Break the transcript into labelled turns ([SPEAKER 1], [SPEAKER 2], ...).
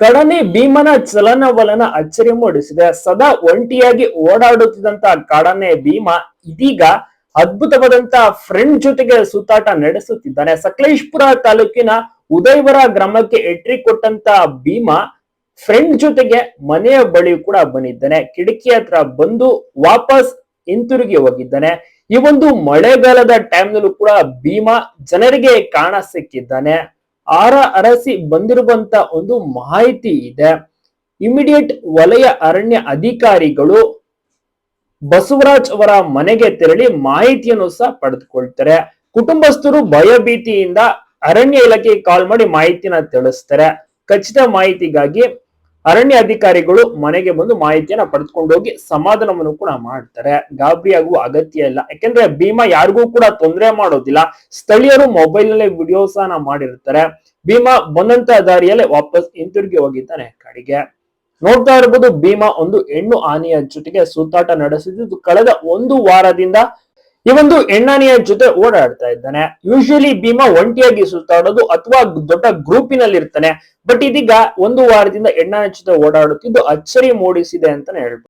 [SPEAKER 1] ಕಡನೆ ಭೀಮನ ಚಲನವಲನ ಅಚ್ಚರಿ ಮೂಡಿಸಿದೆ. ಸದಾ ಒಂಟಿಯಾಗಿ ಓಡಾಡುತ್ತಿದ್ದಂತ ಕಡನೆ ಭೀಮ ಇದೀಗ ಅದ್ಭುತವಾದಂತ ಫ್ರೆಂಡ್ ಜೊತೆಗೆ ಸುತ್ತಾಟ ನಡೆಸುತ್ತಿದ್ದಾನೆ. ಸಕಲೇಶ್ಪುರ ತಾಲೂಕಿನ ಉದಯವರ ಗ್ರಾಮಕ್ಕೆ ಎಂಟ್ರಿ ಕೊಟ್ಟಂತ ಭೀಮ ಫ್ರೆಂಡ್ ಜೊತೆಗೆ ಮನೆಯ ಬಳಿ ಕೂಡ ಬಂದಿದ್ದಾನೆ. ಕಿಟಕಿ ಹತ್ರ ಬಂದು ವಾಪಸ್ ಹಿಂತಿರುಗಿ ಹೋಗಿದ್ದಾನೆ. ಈ ಒಂದು ಮಳೆಗಾಲದ ಟೈಮ್ ನಲ್ಲೂ ಕೂಡ ಭೀಮ ಜನರಿಗೆ ಕಾಣ ಸಿಕ್ಕಿದ್ದಾನೆ. ಆರ ಅರಸಿ ಬಂದಿರುವಂತ ಒಂದು ಮಾಹಿತಿ ಇದೆ. ಇಮಿಡಿಯೇಟ್ ವಲಯ ಅರಣ್ಯ ಅಧಿಕಾರಿಗಳು ಬಸವರಾಜ್ ಅವರ ಮನೆಗೆ ತೆರಳಿ ಮಾಹಿತಿಯನ್ನು ಸಹ ಪಡೆದುಕೊಳ್ತಾರೆ. ಕುಟುಂಬಸ್ಥರು ಭಯಭೀತಿಯಿಂದ ಅರಣ್ಯ ಇಲಾಖೆಗೆ ಕಾಲ್ ಮಾಡಿ ಮಾಹಿತಿನ ತಿಳಿಸ್ತಾರೆ. ಖಚಿತ ಮಾಹಿತಿಗಾಗಿ ಅರಣ್ಯ ಅಧಿಕಾರಿಗಳು ಮನೆಗೆ ಬಂದು ಮಾಹಿತಿಯನ್ನ ಪಡೆದುಕೊಂಡು ಹೋಗಿ ಸಮಾಧಾನವನ್ನು ಕೂಡ ಮಾಡ್ತಾರೆ. ಗಾಬರಿ ಆಗುವ ಅಗತ್ಯ ಇಲ್ಲ. ಯಾಕೆಂದ್ರೆ ಭೀಮಾ ಯಾರಿಗೂ ಕೂಡ ತೊಂದರೆ ಮಾಡೋದಿಲ್ಲ. ಸ್ಥಳೀಯರು ಮೊಬೈಲ್ನಲ್ಲಿ ವಿಡಿಯೋ ಸಹ ಮಾಡಿರ್ತಾರೆ. ಭೀಮಾ ಬಂದಂತ ದಾರಿಯಲ್ಲೇ ವಾಪಸ್ ಹಿಂತಿರುಗಿ ಹೋಗಿದ್ದಾನೆ ಕಾಡಿಗೆ. ನೋಡ್ತಾ ಇರಬಹುದು ಭೀಮಾ ಒಂದು ಹೆಣ್ಣು ಆನೆಯ ಜೊತೆಗೆ ಸುತ್ತಾಟ ನಡೆಸಿದ್ದು. ಕಳೆದ ಒಂದು ವಾರದಿಂದ ಈ ಎಣ್ಣಾನಿಯ ಜೊತೆ ಓಡಾಡ್ತಾ ಇದ್ದಾನೆ. ಯೂಶಲಿ ಭೀಮಾ ಒಂಟಿಯಾಗಿ ಸುತ್ತಾಡೋದು ಅಥವಾ ದೊಡ್ಡ ಗ್ರೂಪಿನಲ್ಲಿ ಇರ್ತಾನೆ. ಬಟ್ ಇದೀಗ ಒಂದು ವಾರದಿಂದ ಹೆಣ್ಣಾನೆ ಜೊತೆ ಓಡಾಡುತ್ತಿದ್ದು ಅಚ್ಚರಿ ಮೂಡಿಸಿದೆ ಅಂತಾನೆ ಹೇಳ್ಬೋದು.